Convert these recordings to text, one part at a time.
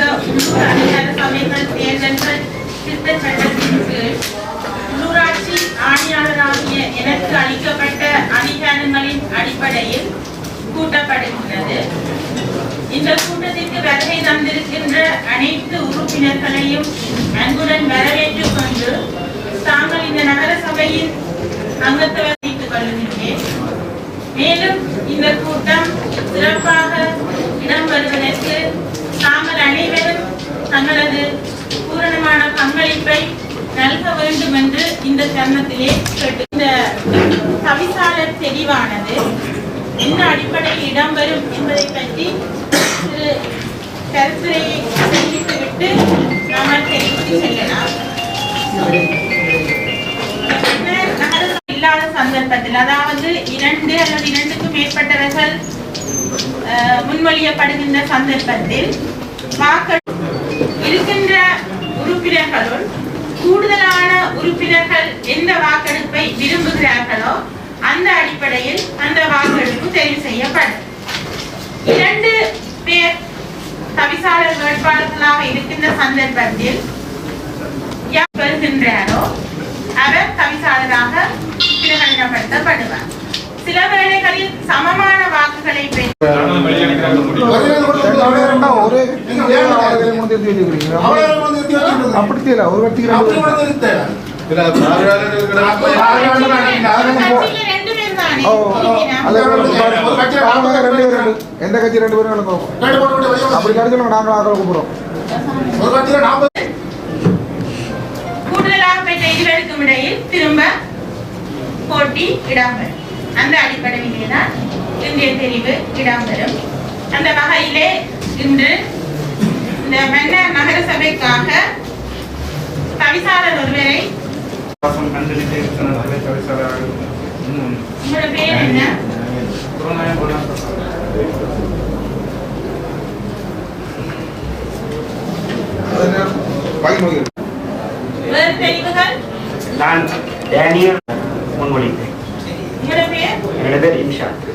இரண்டாம் உள்ளூர் அதிகார சபைகள் தேர்தல்கள் திருத்த சட்டத்தின் கீழ் உள்ளூராட்சி ஆணையாளராகிய எனக்கு அளிக்கப்பட்ட அதிகாரங்களின் அடிப்படையில் கூட்டப்படுகின்றது. இந்த கூட்டத்திற்கு வருகை தந்திருக்கின்ற அனைத்து உறுப்பினர்களையும் அன்புடன் வரவேற்றுக் கொண்டு தாங்கள் இந்த நகர சபையின் அங்கத்தை கொள்கின்றேன். மேலும் இந்த கூட்டம் சிறப்பாக இடம்பெறுவதற்கு வருவதற்கு தங்களது பூரணமான பங்களிப்பை நல்க வேண்டும் என்று இந்த தருணத்திலே கேட்டு இந்த தவிசாளர் தெரிவானது என்ன அடிப்படையில் இடம்பெறும் என்பதை பற்றி சிறு கருத்துரையை தெரிவித்துவிட்டு நாமல் தெரிவித்து செல்லலாம். இல்லாத சந்தர்ப்பத்தில் அதாவது இரண்டு அல்லது இரண்டுக்கும் மேற்பட்டவர்கள் அஹ், முன்மொழியப்படுகின்ற சந்தர்ப்பத்தில் வாக்கு இருக்கின்ற உறுப்பினர்களுள் கூடுதலான உறுப்பினர்கள் எந்த வாக்கெடுப்பை விரும்புகிறார்களோ அந்த அடிப்படையில் அந்த வாக்கெடுப்பு தெரிவு செய்யப்படும். இரண்டு பேர் தவிசாளர் வேட்பாளர்களாக இருக்கின்ற சந்தர்ப்பத்தில் யார் பெறுகின்றாரோ அவர் தவிசாளராக பிரகடனப்படுத்தப்படுவார் சில வேளைகளில் சமமான வாக்குகளை ஒரு எந்த கட்சி ரெண்டு பேரும் அப்படி கிடைச்சு ஆக்களை கூப்பிடுறோம் கூடுதலாக பெற்ற இருவருக்கும் இடையில் திரும்ப போட்டி இடம்பெறும் அந்த அடிப்படையிலே தான் இந்திய தெரிவு இடம்பெறும் அந்த வகையிலே இன்று இந்த மன்னர் நகர சபைக்காக தவிசாளர் ஒருவரை உங்களோட பேர் என்ன? வேறு தெரிவுகள் நான் டேனியல் முன்மொழித்தேன் உங்களோட பேர்? என்னோட பேர் இன்ஷாத்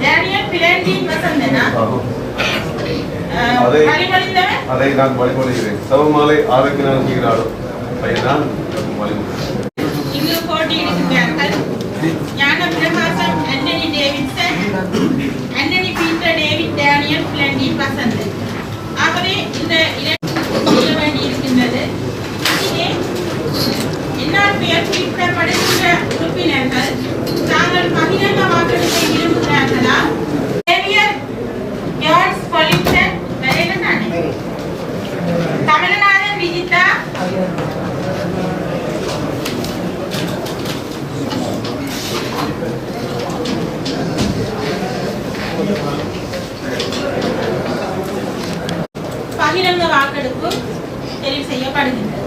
டேனியல் பிளண்டின் வசந்தனா? அதை- அதை நான் வழிமொழிகிறேன் சவமாலை இங்கு Gnana Pragasam Antony Davidson Antony Peter David Daniel Blondin Vasanthan. ஆகவே இந்த இடம் வேண்டியிருக்கின்றது இதிலே என்னால் பெயர் குறிப்பிடப்படுகின்ற உறுப்பினர்கள் தாங்கள் பகிரங்க வாக்கெடுப்பை விரும்புகிறார்களா டேவியர் ஜான்ஸ் பொலிட்டன் வரையில தானே தமிழ்நாதன் விஜிதா பகிரங்க வாக்கெடுப்பு தெரிவு செய்யப்படுகின்றது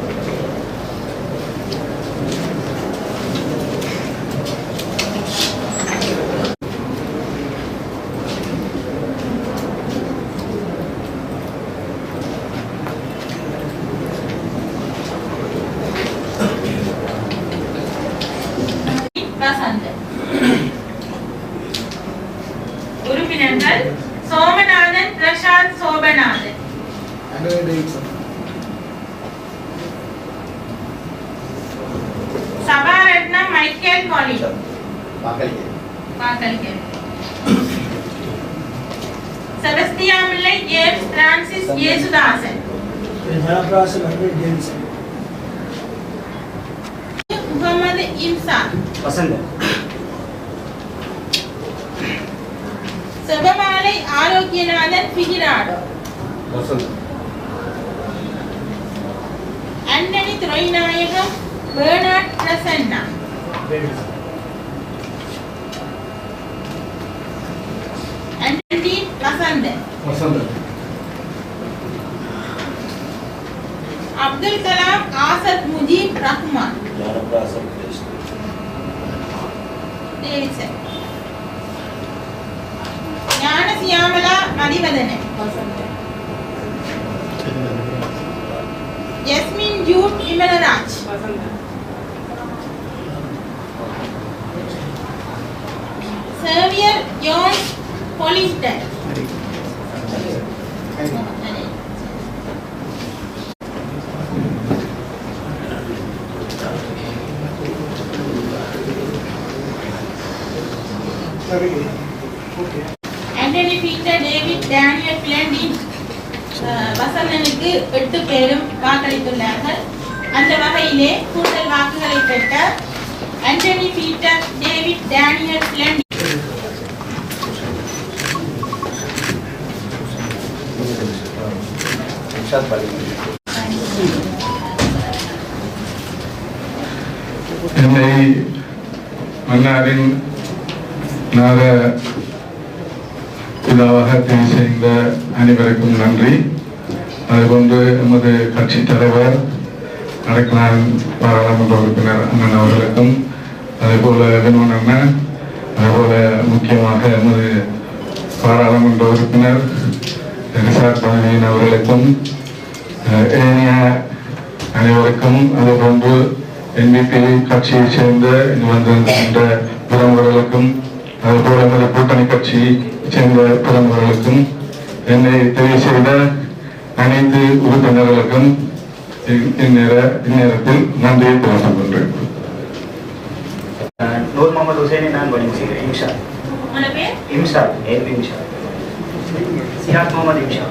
வசந்தன் உறுப்பினர்கள் சோமநாதன் பிரசாத் சோபநாதன் சபாரத்னம் காலி வாக்களிக்க செபஸ்தியாமில்லை James Francis Yesudasan? Mohammed Imzan Vasanth. Sebamalai Arokkiyanathan Figurado. Vasanth. Antony Thurainayagam Bernard Prasanna. Antony Vasanthan Vasanth Abdul Kalam Azad Mujib Rahman Davidson Gnana Syamala Mathivathanan Yasmin Jude Vimalaraj Xavier யோன் பொலிஸ்டர் Antony Peter David Daniel Blondin வசந்தனுக்கு எட்டு பேரும் வாக்களித்துள்ளார்கள். அந்த வகையிலே கூடுதல் வாக்குகளை பெற்ற Antony Peter David Daniel Blondin என்னை மன்னாரின் நாக இதாவாக தேர்வு செய்த அனைவருக்கும் நன்றி. அதுபோன்று எமது கட்சி தலைவர் அடக்கலான் பாராளுமன்ற உறுப்பினர் அண்ணன் அவர்களுக்கும் அதேபோல வினோன் அண்ணன் அதேபோல முக்கியமாக எமது பாராளுமன்ற உறுப்பினர் ரிசார்ட் பழனியின் அவர்களுக்கும் ஏனைய அனைவருக்கும் அதுபோன்று என்பிபி கட்சியைச் சேர்ந்த இங்கு வந்திருக்கின்ற பிரமுகர்களுக்கும் அதுபோல எமது கூட்டணி கட்சியைச் சேர்ந்த பிரமுகர்களுக்கும் என்னை தெரிவு செய்த அனைத்து உறுப்பினர்களுக்கும் இந்- இந்நேர இந்நேரத்தில் நன்றியை தெரிவித்துக் கொள்கிறேன் நூர் முகமது ஹுசைனை நான் செய்கிறேன் இம்ஷா இம்ஷா ஏன் இம்ஷா சியாத் முகமது இம்ஷா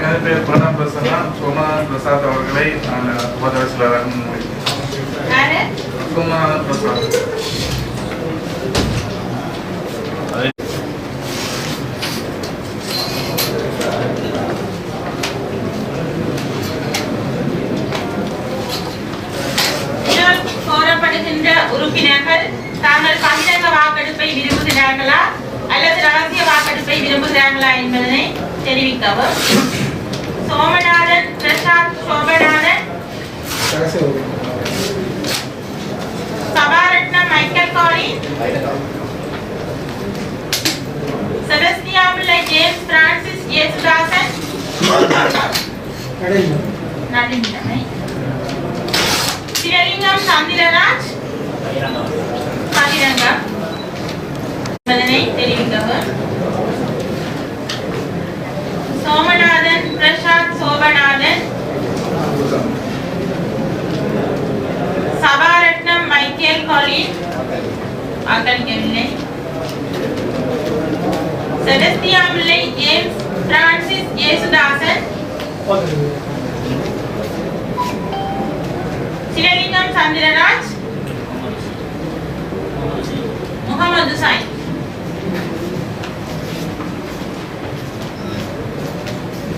எனது பேர் பிரணாப் பிரசன்னா சோமநாதன் பிரசாத் அவர்களை நான் யாரு? சோமநாதன் பிரசாத். உறுப்பினர்கள் தாங்கள் பகிரங்க வாக்கெடுப்பை விரும்புகிறார்களா? அல்லது ரகசிய வாக்கெடுப்பை விரும்புகிறார்களா என்பதனை தெரிவிக்கவும் சோமநாதன் பிரசாத் சோமநாதன் சபாரட்னம் மைக்கேல் காலி செபஸ்டியா பிள்ளை ஜேம்ஸ் பிரான்சிஸ் இயேசுதாசன் நடுநிலைமை சிவலிங்கம் சந்திரராஜ் பகிரங்கம் என்பதனை தெரிவிக்கவும் சோமநாதன் பிரசாத் சோமநாதன் சபாரட்னம் மைக்கேல் காலின் வாக்களிக்கவில்லை Sebastia Pillai James Francis Yesudasan Sivalingam Chandraraj Mohammed Sai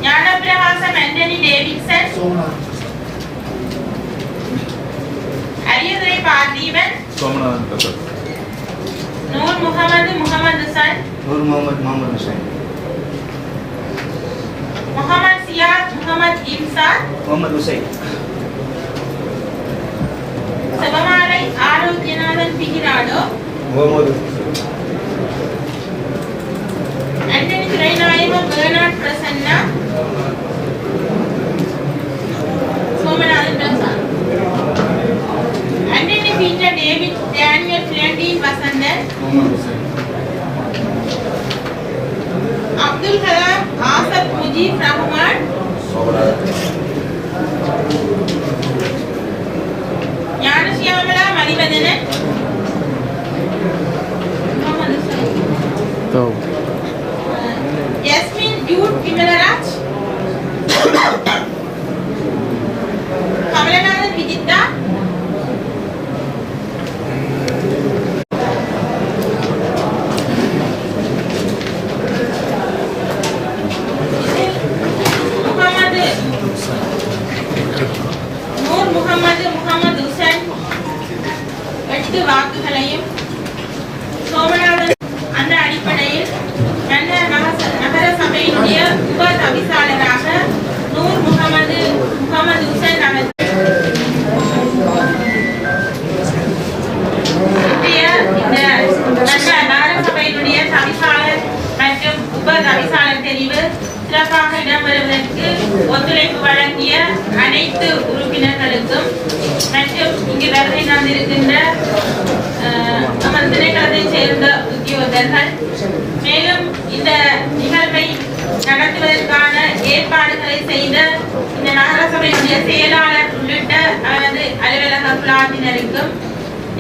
Gnanapragasam Antony Davidson Ariyathurai Partheevan Somanathan Prasad Noor Mohammed Mohammed Sun Noor Mohammed Mohammed Hussain Mohammed Siyath Mohammed Imsath Mohammed Hussain Sivamalai Arokkiyanathan Figurado Mohammed Antony Thurainayagam Bernard Prasanna Somanathan Prasad Antony Peter David Daniel பிளண்டின் Vasanthan Abdul Kalam Asaf Mujeeb Rahman Gnanasyamala Mathivathanan Mohammed Salim. Yasmin Jude Vimalraj. Kamalanathan Vijitha Mohammed Noor Mohammed Mohammed Hussain எட்டு வாக்குகளையும் சோமநாதன் அந்த அடிப்படையில் மன்னர் நகர- நகர சபையினுடைய உப தவிசாளராக நூர் முகமது முகமது ஹுசைன் அவர்கள் இன்றைய இந்த மன்னர் நகர சபையினுடைய தவிசாளர் மற்றும் உப தவிசாளர் தெரிவு சிறப்பாக இடம்பெறுவதற்கு ஒத்துழைப்பு அனைத்து உறுப்பினர்களுக்கும் மற்றும் இங்கு வருகை தந்திருக்கின்ற அஹ், நமது திணைக்களத்தைச் சேர்ந்த உத்தியோகர்கள் மேலும் இந்த நிகழ்வை நடத்துவதற்கான ஏற்பாடுகளை செய்த இந்த நகரசபையினுடைய செயலாளர் உள்ளிட்ட அவரது அலுவலக குழாத்தினருக்கும்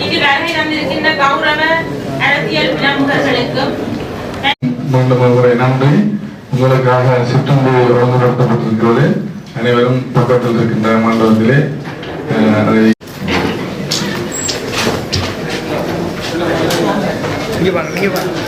இங்கு வருகை தந்திருக்கின்ற கௌரவ அரசியல் பிரமுகர்களுக்கும் நன்றி. உங்களுக்காக சிற்றுண்டி ஒழுங்குபடுத்தப்பட்டிருக்கிறது அனைவரும் பக்கத்தில் இருக்கின்ற மண்டபத்திலே அதை இங்கே பாருங்க இங்கே பாருங்க.